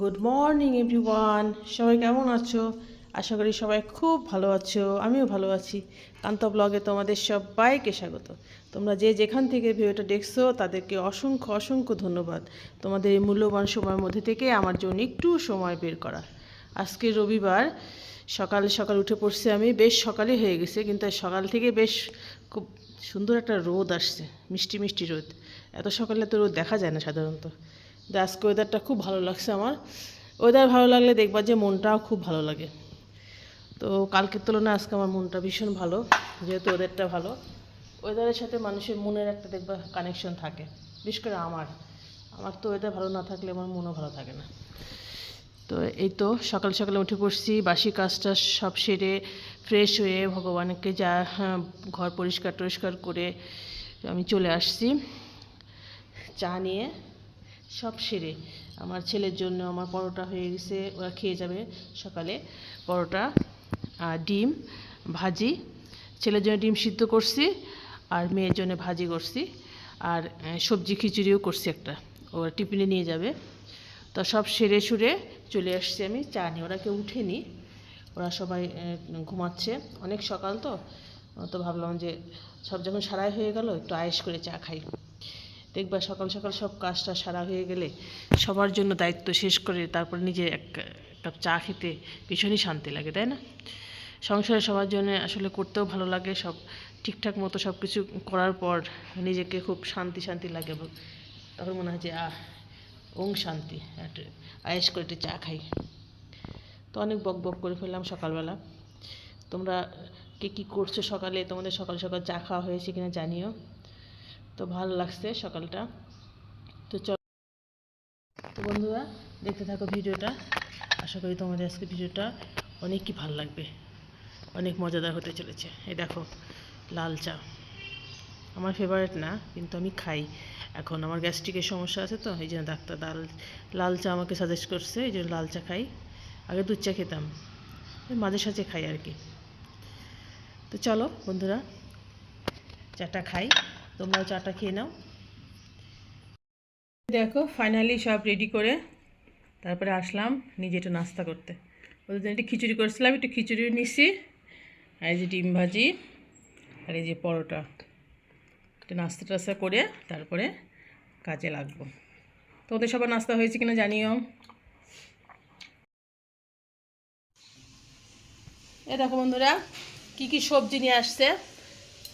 Good morning everyone সবাই কেমন আছো? আশা করি সবাই খুব ভালো আছো, আমিও ভালো আছি। কান্ত ব্লগে তোমাদের সবাইকে স্বাগত। তোমরা যে যেখান থেকে ভিডিওটা দেখছ, তাদেরকে অসংখ্য অসংখ্য ধন্যবাদ। তোমাদের এই মূল্যবান সময়ের মধ্যে থেকে আমার জন্য একটু সময় বের করা। আজকে রবিবার, সকালে সকাল উঠে পড়ছি আমি, বেশ সকালে হয়ে গেছে, কিন্তু সকাল থেকে বেশ খুব সুন্দর একটা রোদ আসছে, মিষ্টি মিষ্টি রোদ। এত সকালে তো রোদ দেখা যায় না সাধারণত। আজকে ওয়েদারটা খুব ভালো লাগছে আমার। ওয়েদার ভালো লাগলে দেখবা যে মনটাও খুব ভালো লাগে। তো কালকের তুলনায় আজকে আমার মনটা ভীষণ ভালো যেহেতু ওয়েদারটা ভালো। ওয়েদারের সাথে মানুষের মনের একটা দেখবা কানেকশন থাকে বিশেষ করে আমার। আমার তো ওয়েদার ভালো না থাকলে আমার মনও ভালো থাকে না। তো এই তো সকাল সকালে উঠে পড়ছি বাসি কাজটা সব সেরে ফ্রেশ হয়ে ভগবানকে যা হ্যাঁ, ঘর পরিষ্কার টরিষ্কার করে আমি চলে আসছি। চা নিয়ে সব সেরে। আমার ছেলের জন্য আমার পরোটা হয়ে গেছে, ওরা খেয়ে যাবে সকালে। পরোটা আর ডিম, ভাজি। ছেলের জন্য ডিম সিদ্ধ করছি আর মেয়ের জন্য ভাজি করছি। আর সবজি খিচুড়িও করছি একটা। ওরা টিফিনে নিয়ে যাবে। তো সব সেরে সুরে চলে আসছি আমি। চা নিয়ে। ওরা কেউ উঠেনি। ওরা সবাই ঘুমাচ্ছে। অনেক সকাল তো। তো ভাবলাম যে সব যখন সারাই হয়ে গেল, একটু আয়েস করে চা খাই। দেখবা সকাল সকাল সব কাজটা সারা হয়ে গেলে সবার জন্য দায়িত্ব শেষ করে তারপর নিজে এক কাপ চা খেতে ভীষণই শান্তি লাগে, তাই না? সংসারে সবার জন্য আসলে করতেও ভালো লাগে, সব ঠিকঠাক মতো সব কিছু করার পর নিজেকে খুব শান্তি শান্তি লাগে তখন মনে হয় যে, আহ, ওং শান্তি, একটা আয়েস করে একটু চা খাই। তো অনেক বক বক করে ফেললাম সকালবেলা। তোমরা কে কী করছ সকালে? তোমাদের সকাল সকাল চা খাওয়া হয়েছে কিনা জানিও। তো ভালো লাগছে সকালটা। তো চল। তো বন্ধুরা, দেখতে থাকো ভিডিওটা। আশা করি তোমাদের আজকে ভিডিওটা অনেকই ভালো লাগবে। অনেক মজাদার হতে চলেছে। এই দেখো, লাল চা। আমার ফেভারিট না, কিন্তু আমি খাই। এখন আমার গ্যাস্ট্রিকের সমস্যা আছে তো, এই জন্য ডাক্তার লাল লাল চা আমাকে সাজেস্ট করছে, এই জন্য লাল চা খাই। আগে দুধ চা খেতাম। মাঝে সাঝে খাই আর কি। তো চলো বন্ধুরা, চাটা খাই। তোমরাও চাটা খেয়ে নাও। দেখো ফাইনালি সব রেডি করে তারপরে আসলাম নিজে একটু নাস্তা করতে। ওদের একটু খিচুড়ি করেছিলাম, একটু খিচুড়ি নিছি, আর এই যে ডিম ভাজি, আর এই যে পরোটা। একটু নাস্তা টাস্তা করে তারপরে কাজে লাগবো। তো ওদের সবার নাস্তা হয়েছে কিনা জানিও। এ দেখো বন্ধুরা, কি কি সবজি নিয়ে আসছে,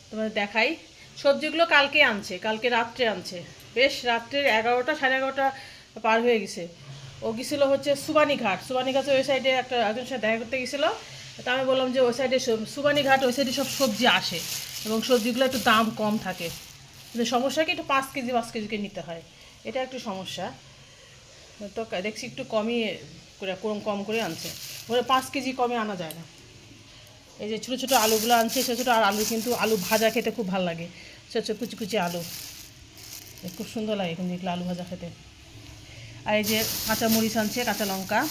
তোমাদের দেখাই। সবজিগুলো কালকে আনছে, কালকে রাত্রে আনছে। বেশ, রাত্রের এগারোটা, সাড়ে এগারোটা পার হয়ে গেছে। ও গেছিল হচ্ছে সুবানি ঘাট সুবানি ঘাটের ওই সাইডে একটা একজনের সাথে দেখা করতে গেছিল। তা আমি বললাম যে ওই সাইডে সুবানি ঘাট ওই সাইডে সব সবজি আসে এবং সবজিগুলো একটু দাম কম থাকে। কিন্তু সমস্যা কি? একটু পাঁচ কেজি, পাঁচ কেজিকে নিতে হয়। এটা একটু সমস্যা। তো দেখছি একটু কমই করে, কম করে আনছে। ওরা পাঁচ কেজি কমে আনা যায় না। এই যে ছোটো ছোটো আলুগুলো আনছে, ছোটো ছোটো আর আলু কিন্তু আলু ভাজা খেতে খুব ভালো লাগে। ছোটো ছোটো কুচি কুচি আলু। খুব সুন্দর লাগে কিন্তু এগুলো আলু ভাজা খেতে। আর এই যে কাঁচা মরিচ আনছে, কাঁচা লঙ্কা।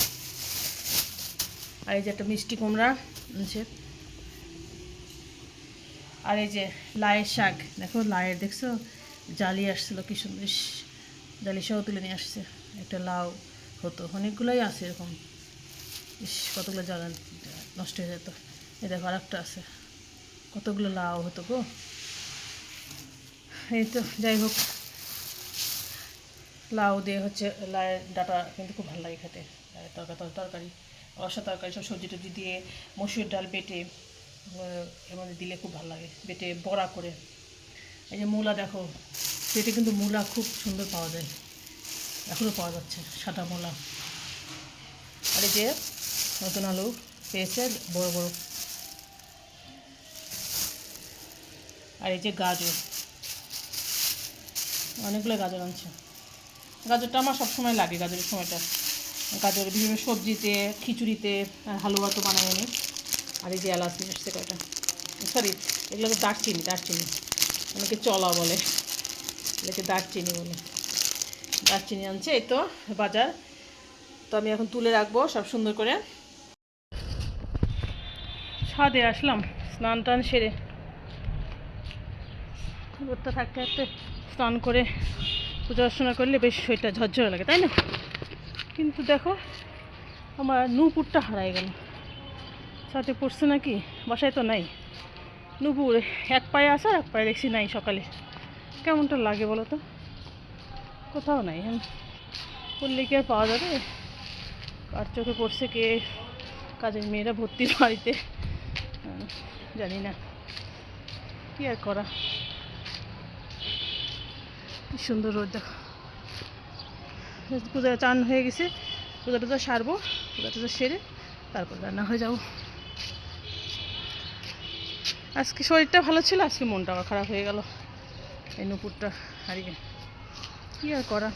আর এই যে একটা মিষ্টি কুমড়া আনছে। আর এই যে লায়ের শাক, দেখো লায়ের দেখছ? জালি আসছিল কি সুন্দর জালি সহ তুলে নিয়ে আসছে। একটা লাউ হতো, অনেকগুলোই আছে এরকম। ইস, কতগুলো জায়গা নষ্ট হয়ে যেত। এই দেখো আরেকটা আছে। কতগুলো লাউ হতো গো। এই তো, যাই হোক। লাউ দিয়ে হচ্ছে লাউয়ের ডাটা কিন্তু খুব ভালো লাগে খেতে। তরকারি তরকারি রসা তরকারি সব সবজি টবজি দিয়ে মসুর ডাল বেটে এর মধ্যে দিলে খুব ভালো লাগে, বেটে বড়া করে। এই যে মূলা দেখো পেটে কিন্তু মূলা খুব সুন্দর পাওয়া যায়। এখনও পাওয়া যাচ্ছে, সাদা মূলা। আর এই যে নতুন আলু পেয়েছে, বড় বড় আর এই যে গাজর। অনেকগুলো গাজর আনছে। গাজরটা আমার সবসময় লাগে গাজরের সময়টা। গাজর বিভিন্ন সবজিতে, খিচুড়িতে হালুয়া তো বানাই নি আর এই যে এলাচ নিয়ে এসছে কয়টা? সরি, এগুলো তো দারচিনি দারচিনি। অনেকে চলা বলে। এগুলোকে দারচিনি বলে। দারচিনি আনছে, এই তো বাজার। তো আমি এখন তুলে রাখব সব সুন্দর করে। ছাদে আসলাম, স্নান টান সেরে। রোদটা থাকতে থাকতে স্নান করে পূজা অর্চনা করলে বেশ শরীরটা ঝরঝরে লাগে, তাই না? কিন্তু দেখো, আমার নূপুরটা হারাই গেল। সাথে পড়ছে নাকি? বাসায় তো নাই। নূপুর, এক পায়ে আসা এক পায়ে দেখছি নাই সকালে। কেমনটা লাগে বলো তো? কোথাও নাই। করলে কি আর পাওয়া যাবে? কার চোখে পড়ছে কে? কাজের মেয়েরা ভর্তি বাড়িতে। জানি না। কি আর করা? কি সুন্দর রোদ দেখো। পূজা চান হয়ে গেছে পূজা টুজা সারবো পূজা টুজা সেরে তারপর রান্না হয়ে যাব। আজকে শরীরটা ভালো ছিল, আজকে মনটা আবার খারাপ হয়ে গেল। এই নুপুরটা, হারিয়ে। কি আর করা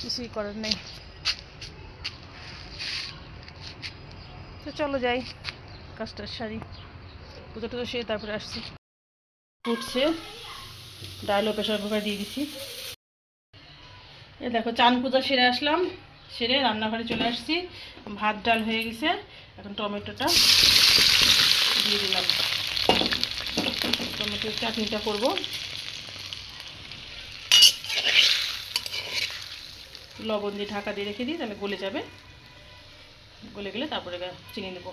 কিছুই করার নেই। তো চলো যাই কাজটার সারি। পুজো টুজো সেরে তারপরে আসছি। ফুটছে ডালও প্রেশার কুকার দিয়ে দিছি এ দেখো, চান পূজা সেরে আসলাম। সেরে রান্নাঘরে চলে আসছি। ভাত, ডাল হয়ে গেছে। এখন টমেটোটা দিয়ে দিলাম। টমেটোর চাটনিটা করব। লবণ দিয়ে ঢাকা দিয়ে রেখে দিই, তাহলে গলে যাবে। গলে গেলে তারপরে চিনি দেবো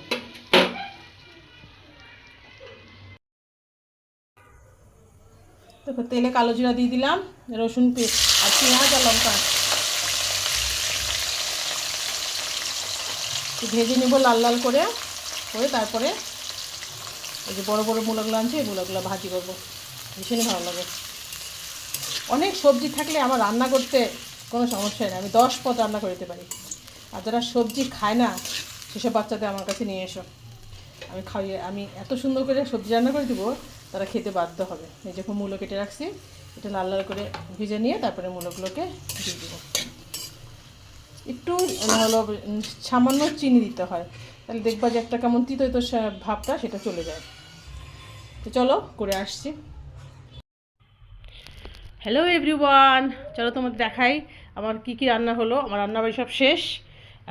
দেখো, তেলে কালো জিরা দিয়ে দিলাম, রসুন পেস্ট আর পেঁয়াজ আর লঙ্কা ভেজে নেব লাল লাল করে করে তারপরে এই যে বড় বড় মূলাগুলো আনছে, এই মূলাগুলো ভাজি করব। ভীষণই ভালো লাগে। অনেক সবজি থাকলে আমার রান্না করতে কোনো সমস্যা নেই আমি দশ পদ রান্না করে দিতে পারি। আর যারা সবজি খায় না, সেসব বাচ্চাদের আমার কাছে নিয়ে এসো। আমি খাইয়ে, আমি এত সুন্দর করে সবজি রান্না করে দেবো তারা খেতে বাধ্য হবে। এই যখন মূলো কেটে রাখছি, এটা লাল লাল করে ভিজে নিয়ে তারপরে মূলোগুলোকে দিয়ে দেবো। একটু হলো সামান্য চিনি দিতে হয়, তাহলে দেখবা যে একটা কেমন তিতো ভাবটা সেটা চলে যায়। তো চলো করে আসছি। হ্যালো এভরিওয়ান চলো তোমাকে দেখাই আমার কি কি রান্না হলো। আমার রান্নাবাড়ি সব শেষ,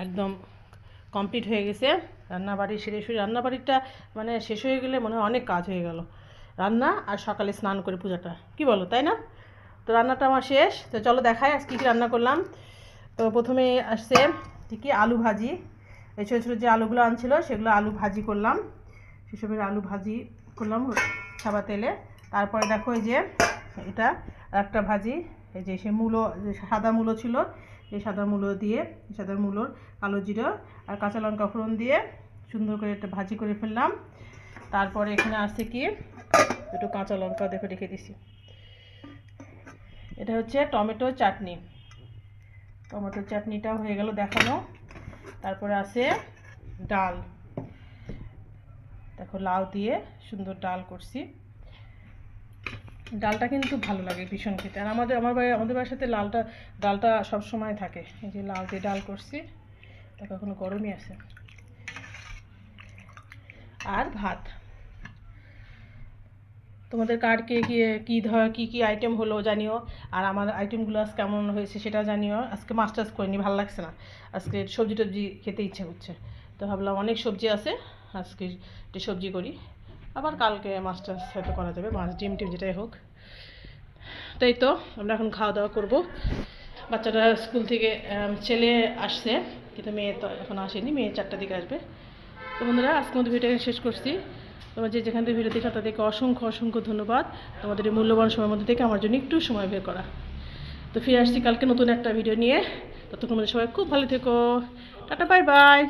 একদম কমপ্লিট হয়ে গেছে। রান্নাবাড়ি সেরে শুয়ে, রান্নাবাড়িটা মানে শেষ হয়ে গেলে মনে হয় অনেক কাজ হয়ে গেল। রান্না আর সকালে স্নান করে পূজাটা। কি বলো, তাই না? তো রান্নাটা আমার শেষ। তো চলো দেখাই আজকে কী রান্না করলাম। তো প্রথমে আসছে কি আলু ভাজি। এই ছোটো ছোটো যে আলুগুলো আনছিল, সেগুলো আলু ভাজি করলাম। সেসবের আলু ভাজি করলাম সাবা তেলে। তারপরে দেখো এই যে, এটা একটা ভাজি। এই যে সে মূলো, যে সাদা মূলো ছিল, এই সাদা মূলো দিয়ে, সাদা মূলোর কালো জিরো আর কাঁচা লঙ্কা ফোড়ন দিয়ে সুন্দর করে একটা ভাজি করে ফেললাম। তারপরে এখানে আছে কি দুটো কাঁচা লঙ্কা দেখে রেখে দিছি। এটা হচ্ছে টমেটো চাটনি। টমেটোর চাটনিটা হয়ে গেল দেখানো। তারপরে আছে ডাল। দেখো লাউ দিয়ে সুন্দর ডাল করছি। ডালটা কিন্তু ভালো লাগে ভীষণ খেতে। আর আমাদের, আমার বাড়ি আমাদের বাসাতে লালটা, ডালটা সব সময় থাকে। এই যে লাউ দিয়ে ডাল করছি দেখো এখনও গরমই আছে। আর ভাত। তোমাদের কার কে কি ধর কী কী আইটেম হলো জানিও। আর আমার আইটেমগুলো আজ কেমন হয়েছে সেটা জানিও। আজকে টাছ করিনি, ভালো লাগছে না। আজকে সবজি টবজি খেতে ইচ্ছে করছে। তো ভাবলাম অনেক সবজি আছে, আজকে একটু সবজি করি। আবার কালকে টাছ হয়তো করা যাবে, মাছ, ডিম, টিম যেটাই হোক। তাই তো, আমরা এখন খাওয়া দাওয়া করব। বাচ্চাটা স্কুল থেকে ছেলে আসছে, কিন্তু মেয়ে তো এখন আসেনি, মেয়ে চারটার দিকে আসবে। তো বন্ধুরা, আজকে মধ্যে ভিডিওটা শেষ করছি। তোমরা যে যেখান থেকে ভিডিও দেখো তাদেরকে অসংখ্য অসংখ্য ধন্যবাদ। তোমাদের এই মূল্যবান সময়ের মধ্যে থেকে আমার জন্য একটু সময় বের করা। তো ফিরে আসছি কালকে নতুন একটা ভিডিও নিয়ে। ততক্ষণ মধ্যে সবাই খুব ভালো থেকো। Tata, bye bye.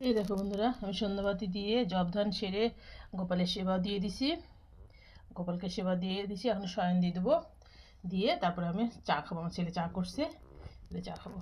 এই দেখো বন্ধুরা, আমি সন্ধ্যাবাতি দিয়ে জব ধান সেরে গোপালের সেবা দিয়ে দিছি। গোপালকে সেবা দিয়ে দিছি, এখন শয়ন দিয়ে দেবো। দিয়ে তারপরে আমি চা খাব, আমার ছেলে চা করছে। চা খাব।